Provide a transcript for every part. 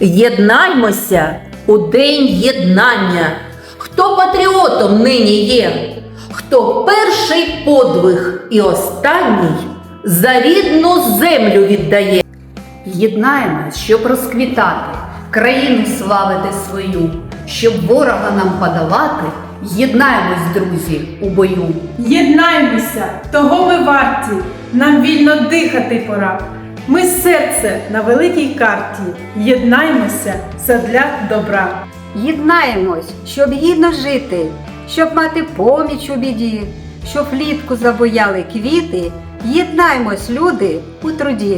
Єднаймося у день єднання. Хто патріотом нині є, хто перший подвиг і останній за рідну землю віддає. Єднаємось, щоб розквітати, країну славити свою, щоб ворога нам подолати. Єднаємось, друзі, у бою. Єднаймося, того ми варті, нам вільно дихати пора. Ми серце на великій карті, єднаймося задля добра. Єднаємось, щоб гідно жити, щоб мати поміч у біді, щоб влітку забояли квіти. Єднаймось, люди, у труді.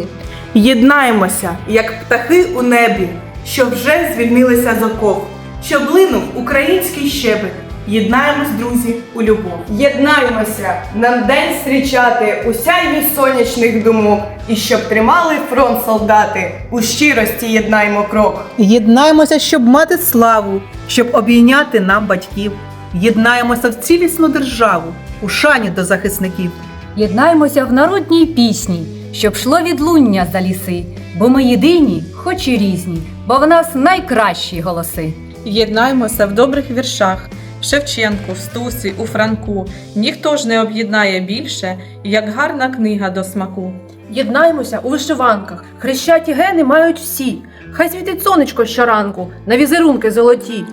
Єднаємося, як птахи у небі, що вже звільнилися з оков, щоб линув український щебет. Єднаємось, друзі, у любов. Єднаймося, нам день зустрічати у сяйві сонячних думок, і щоб тримали фронт солдати, у щирості єднаймо крок. Єднаємося, щоб мати славу, щоб обійняти нам батьків. Єднаємося в цілісну державу, у шані до захисників. Єднаймося в народній пісні, щоб шло відлуння за ліси, бо ми єдині, хоч і різні, бо в нас найкращі голоси. Єднаймося в добрих віршах. Шевченку, в Стусі, у Франку ніхто ж не об'єднає більше, як гарна книга до смаку. Єднаймося у вишиванках, хрещаті гени мають всі. Хай світить сонечко щоранку, на візерунки золоті.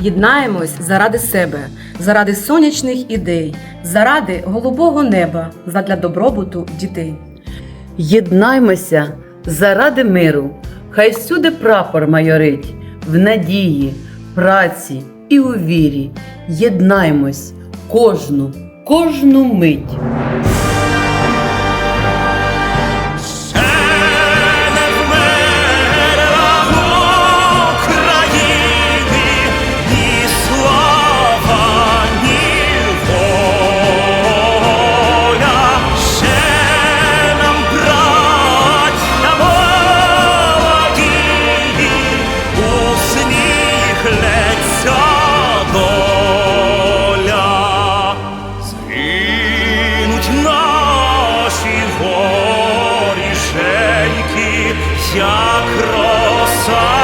Єднаємось заради себе, заради сонячних ідей, заради голубого неба, задля добробуту дітей. Єднаймося заради миру, хай всюди прапор майорить, в надії, праці і у вірі. Єднаймось кожну, кожну мить. як роса.